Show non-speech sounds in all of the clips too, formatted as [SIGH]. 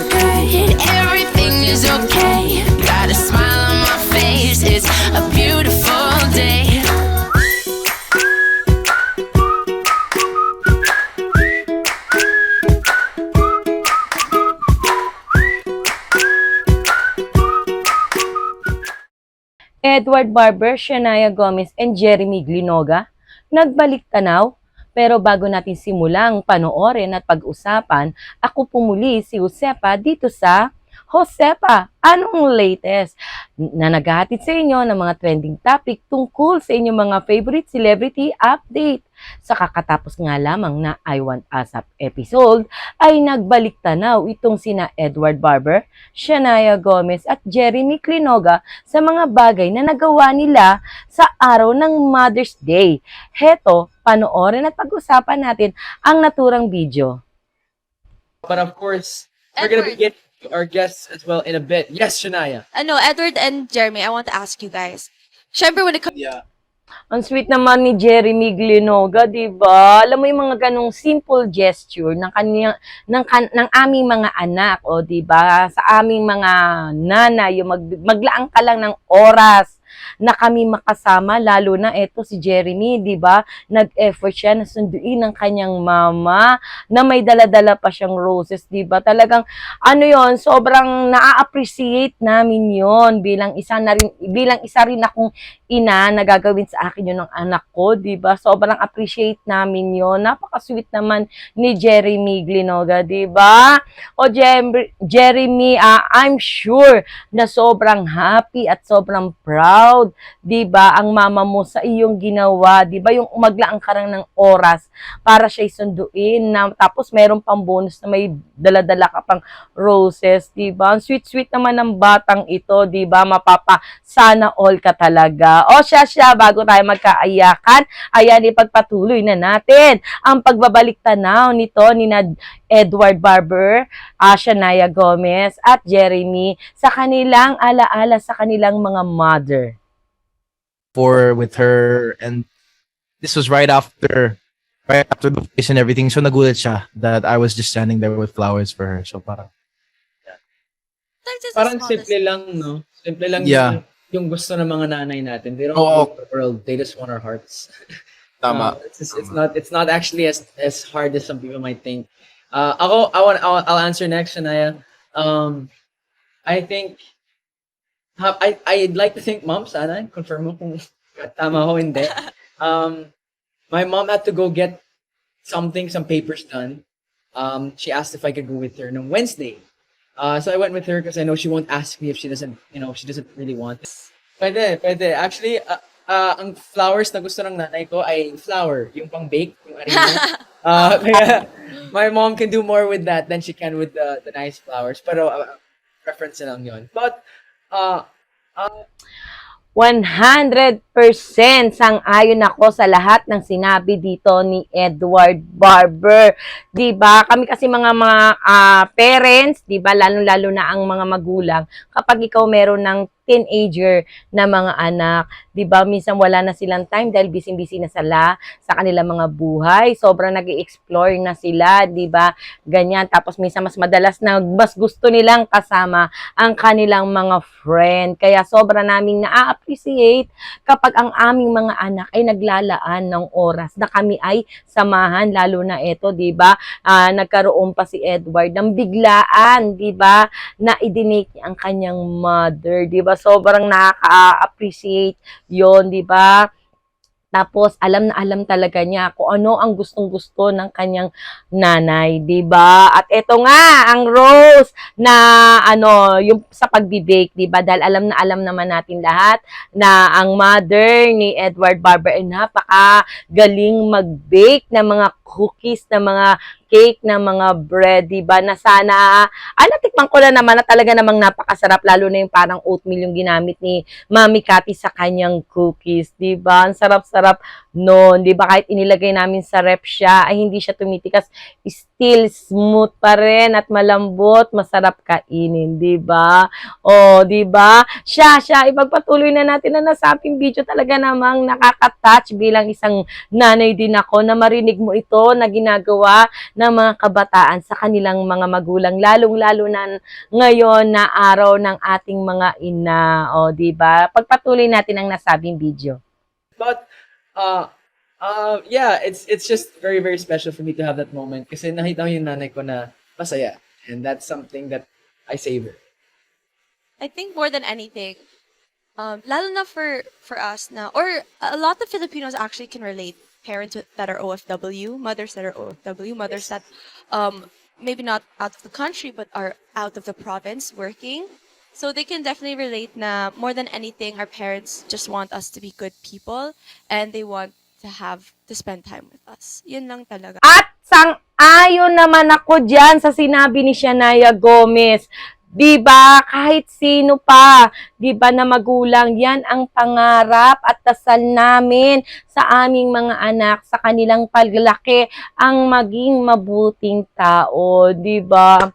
okay. Everything is okay. Got a smile on my face. It's a beautiful day. Edward Barber, Shania Gomez, and Jeremy Glinoga nagbalik tanaw. Pero bago natin simulang panoorin at pag-usapan, ako pumuli si Josepa dito sa Josepa, anong latest na naghahatid sa inyo ng mga trending topic tungkol sa inyong mga favorite celebrity update? Sa kakatapos nga lamang na I Want ASAP episode, ay nagbalik tanaw itong sina Edward Barber, Shania Gomez at Jeremy Clinoga sa mga bagay na nagawa nila sa araw ng Mother's Day. Heto, panoorin at pag-usapan natin ang naturang video. But of course, we're gonna be Edward. getting to our guests as well in a bit. Yes, Shania. Ano, Edward and Jeremy, I want to ask you guys. Siyempre, when it comes Yeah. Ang sweet naman ni Jeremy Glinoga, 'di ba? Alam mo yung mga ganong simple gesture ng kanya ng kan- ng aming mga anak, o 'di ba? Sa aming mga nanay, yung mag, maglaan ka lang ng oras na kami makasama, lalo na eto si Jeremy, 'di ba? Nag-effort siya na sunduin ang kanyang mama na may dala-dala pa siyang roses, 'di ba? Talagang ano 'yon, sobrang na-appreciate namin 'yon bilang isa na rin bilang isa rin akong ina na gagawin sa akin yun ng anak ko, di ba? Sobrang appreciate namin yon Napaka-sweet naman ni Jeremy Glinoga, di ba? O Jeremy, ah, I'm sure na sobrang happy at sobrang proud, di ba? Ang mama mo sa iyong ginawa, di ba? Yung umaglaan ka lang ng oras para siya sunduin na tapos meron pang bonus na may dala-dala ka pang roses, di ba? Sweet-sweet naman ng batang ito, di ba? Mapapa sana all ka talaga. O siya siya, bago tayo magkaayakan, ayan, ipagpatuloy na natin ang pagbabalik tanaw nito ni Edward Barber, uh, Shania Gomez, at Jeremy sa kanilang alaala sa kanilang mga mother. For with her and this was right after right after the face and everything so nagulat siya that I was just standing there with flowers for her so parang Parang simple lang, no? Simple lang Yeah. yung, yung gusto ng mga nanay natin. They don't Oo. want the world. They just want our hearts. [LAUGHS] tama Uh, it's, just- it's not it's not actually as as hard as some people might think. Uh, ako, I want, I'll, I'll answer next, Shania. Um, I think, I, I'd like to think, mom, sana, confirm mo kung tama ho, hindi. Um, my mom had to go get something, some papers done. Um, she asked if I could go with her on Wednesday. Uh, so I went with her because I know she won't ask me if she doesn't, you know, she doesn't really want it. Pwede, pwede. Actually, uh, uh, ang flowers na gusto ng nanay ko ay flower, yung pang bake, yung arena. [LAUGHS] uh, kaya my mom can do more with that than she can with the, the nice flowers. Pero uh, preference na lang yun. But, uh, uh, 100% sang-ayon ako sa lahat ng sinabi dito ni Edward Barber. 'Di ba? Kami kasi mga mga ah, parents, 'di ba, lalo-lalo na ang mga magulang, kapag ikaw meron ng teenager na mga anak, 'di ba? Minsan wala na silang time dahil busy-busy na sila sa kanilang mga buhay. Sobrang nag-explore na sila, 'di ba? Ganyan. Tapos minsan mas madalas na mas gusto nilang kasama ang kanilang mga friend. Kaya sobra naming na-appreciate kapag ang aming mga anak ay naglalaan ng oras na kami ay samahan, lalo na ito, di ba? Ah, nagkaroon pa si Edward ng biglaan, di ba? Na idinate niya ang kanyang mother, di ba? Sobrang nakaka-appreciate yon di ba? Tapos, alam na alam talaga niya kung ano ang gustong-gusto ng kanyang nanay, 'di ba? At eto nga, ang rose na ano, yung sa pagbibake, 'di ba? Dahil alam na alam naman natin lahat na ang mother ni Edward Barber ay napaka galing mag-bake ng mga cookies, ng mga cake, ng mga bread, 'di ba? Na sana ah, natikman ko na naman na talaga namang napakasarap lalo na yung parang oatmeal yung ginamit ni Mami Cathy sa kanyang cookies, 'di ba? Ang sarap-sarap noon, 'di ba? Kahit inilagay namin sa rep siya, ay hindi siya tumitikas, still smooth pa rin at malambot, masarap kainin, 'di ba? Oh, 'di ba? Siya, siya ipagpatuloy na natin na nasabing video talaga namang nakaka-touch bilang isang nanay din ako na marinig mo ito ito na ginagawa ng mga kabataan sa kanilang mga magulang, lalong-lalo na ngayon na araw ng ating mga ina. O, di ba? Pagpatuloy natin ang nasabing video. But uh uh yeah, it's it's just very very special for me to have that moment kasi nakita ko yung nanay ko na masaya and that's something that I savor. I think more than anything, um, lalo na for for us na, or a lot of Filipinos actually can relate. Parents that are OFW, mothers that are OFW, mothers that um, maybe not out of the country but are out of the province working. So they can definitely relate na more than anything, our parents just want us to be good people and they want to have to spend time with us. Yun lang talaga. At sang-ayon naman ako dyan sa sinabi ni Shania Gomez. 'Di ba? Kahit sino pa, 'di ba na magulang, 'yan ang pangarap at dasal namin sa aming mga anak sa kanilang paglaki ang maging mabuting tao, 'di ba?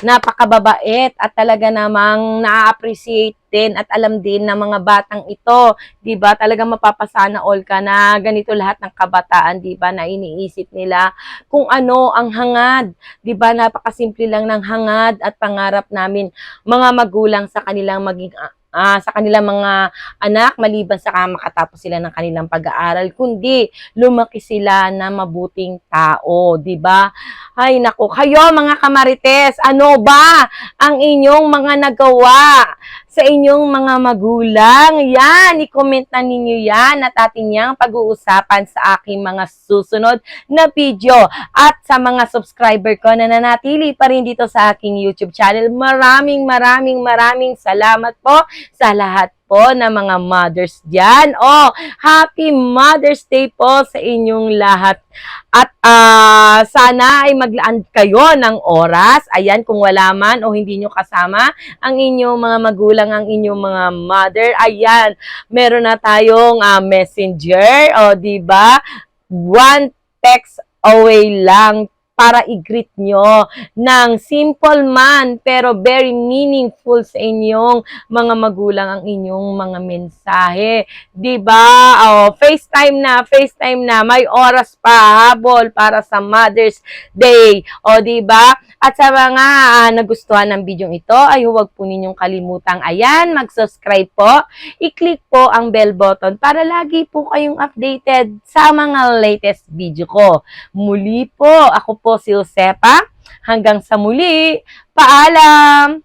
Napakababait at talaga namang na-appreciate din at alam din ng mga batang ito, 'di ba? Talaga mapapasana all ka na ganito lahat ng kabataan, 'di ba? Na iniisip nila kung ano ang hangad, 'di ba? Napakasimple lang ng hangad at pangarap namin mga magulang sa kanilang maging ah, sa kanilang mga anak maliban sa makatapos sila ng kanilang pag-aaral kundi lumaki sila na mabuting tao, 'di ba? Ay nako, kayo mga kamarites, ano ba ang inyong mga nagawa sa inyong mga magulang? Yan, i-comment na ninyo yan at atin niyang pag-uusapan sa aking mga susunod na video. At sa mga subscriber ko na nanatili pa rin dito sa aking YouTube channel, maraming maraming maraming salamat po sa lahat po ng mga mothers dyan. Oh, happy Mother's Day po sa inyong lahat. At ah, sana ay maglaan kayo ng oras. Ayan, kung wala man o hindi nyo kasama ang inyong mga magulang, ang inyong mga mother. Ayan, meron na tayong ah, messenger. O, di ba? One text away lang para i-greet nyo ng simple man pero very meaningful sa inyong mga magulang ang inyong mga mensahe. 'Di ba? Oh, FaceTime na, FaceTime na. May oras pa habol para sa Mother's Day. O 'di ba? At sa mga ah, nagustuhan ng video ito ay huwag po ninyong kalimutang ayan, mag-subscribe po. I-click po ang bell button para lagi po kayong updated sa mga latest video ko. Muli po, ako po si Josepa. Hanggang sa muli, paalam!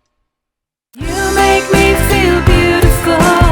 You make me feel beautiful.